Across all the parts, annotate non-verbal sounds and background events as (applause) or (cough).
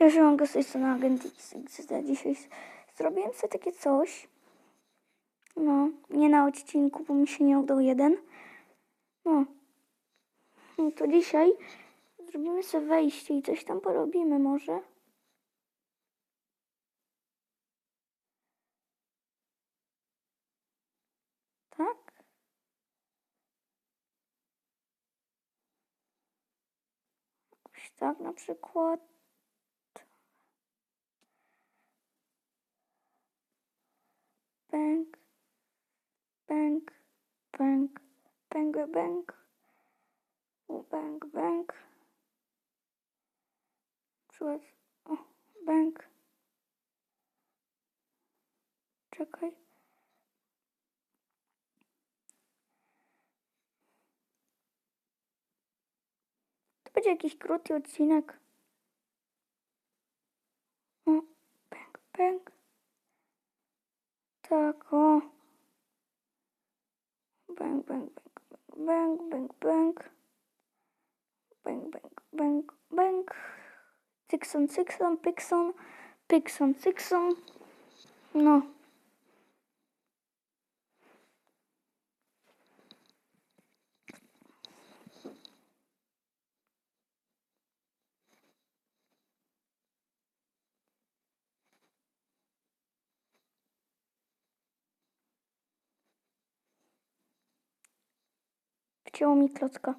Ja się mogę z tej strony Agent XXD. Dzisiaj zrobiłem sobie takie coś. No, nie na odcinku, bo mi się nie udał jeden. No. No to dzisiaj zrobimy sobie wejście i coś tam porobimy może. Tak? Tak na przykład. Bęk, bęk, bęk, bęk, bęk, bęk, bęk. Przykład, o. Czekaj. To będzie jakiś krótki odcinek. O, bęk. Tak, o. Bęk, bęk, bęk, bęk, bęk, bęk. Bęk, bęk, bęk. Cykson, cykson, pykson, pykson, cykson. No. Wcięło mi klocka.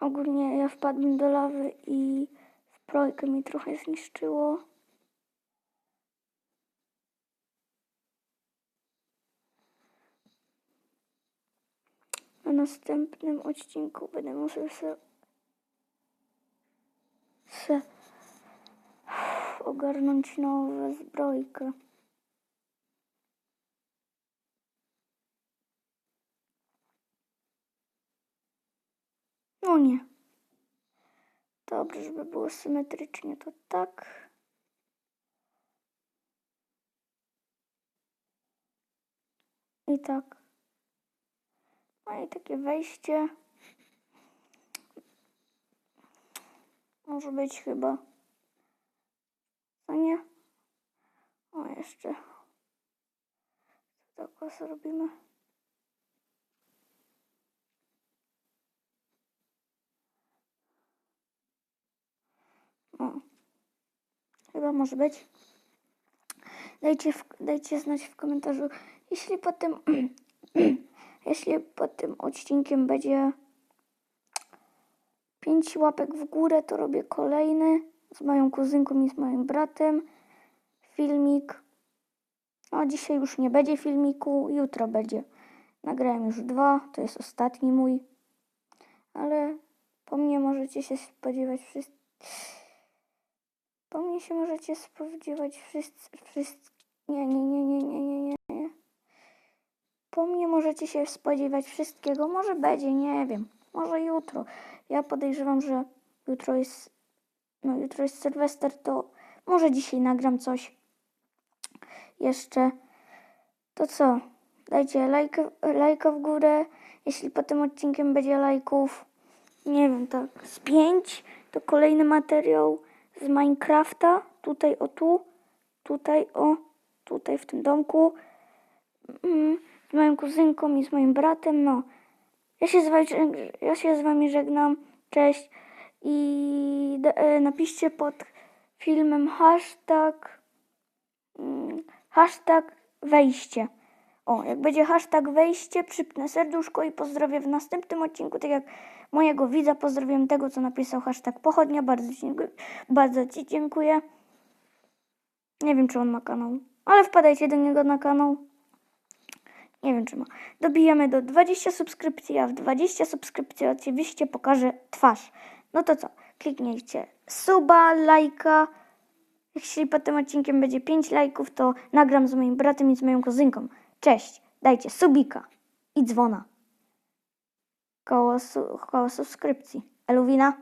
Ogólnie ja wpadłem do lawy i zbrojkę mi trochę zniszczyło. Na następnym odcinku będę musiał se, se ogarnąć nową zbrojkę. No nie. Dobrze, żeby było symetrycznie, to tak. I tak. No i takie wejście. Może być chyba. No nie? O, jeszcze. Tak o, zrobimy. O. Chyba może być. Dajcie, w, dajcie znać w komentarzu, jeśli pod tym, (clears throat) jeśli pod tym odcinkiem będzie 5 łapek w górę, to robię kolejny z moją kuzynką i z moim bratem filmik. No dzisiaj już nie będzie filmiku, jutro będzie. Nagrałem już dwa, to jest ostatni mój. Ale po mnie możecie się spodziewać wszyscy. Po mnie się możecie spodziewać wszyscy, wszyscy. Nie, nie, nie, nie, nie, nie, nie, nie. Po mnie możecie się spodziewać wszystkiego. Może będzie, nie wiem. Może jutro. Ja podejrzewam, że jutro jest, no jutro jest Sylwester, to może dzisiaj nagram coś jeszcze. To co? Dajcie lajka, lajka w górę. Jeśli po tym odcinkiem będzie lajków, nie wiem, tak z pięć, to kolejny materiał z Minecrafta. Tutaj o tu, tutaj o, tutaj w tym domku. Mm, z moją kuzynką i z moim bratem. No, ja się z wami, ja się z wami żegnam. Cześć. I e, napiszcie pod filmem hashtag mm, hashtag wejście. O, jak będzie hashtag wejście, przypnę serduszko i pozdrowię w następnym odcinku, tak jak mojego widza pozdrowiłem tego, co napisał hashtag pochodnia. Bardzo ci, bardzo ci dziękuję. Nie wiem, czy on ma kanał, ale wpadajcie do niego na kanał. Nie wiem, czy ma. Dobijamy do 20 subskrypcji, a w 20 subskrypcji oczywiście pokażę twarz. No to co? Kliknijcie suba, lajka. Jeśli pod tym odcinkiem będzie 5 lajków, to nagram z moim bratem i z moją kuzynką. Cześć, dajcie subika i dzwona. Koło, su- koło subskrypcji. Eluwina?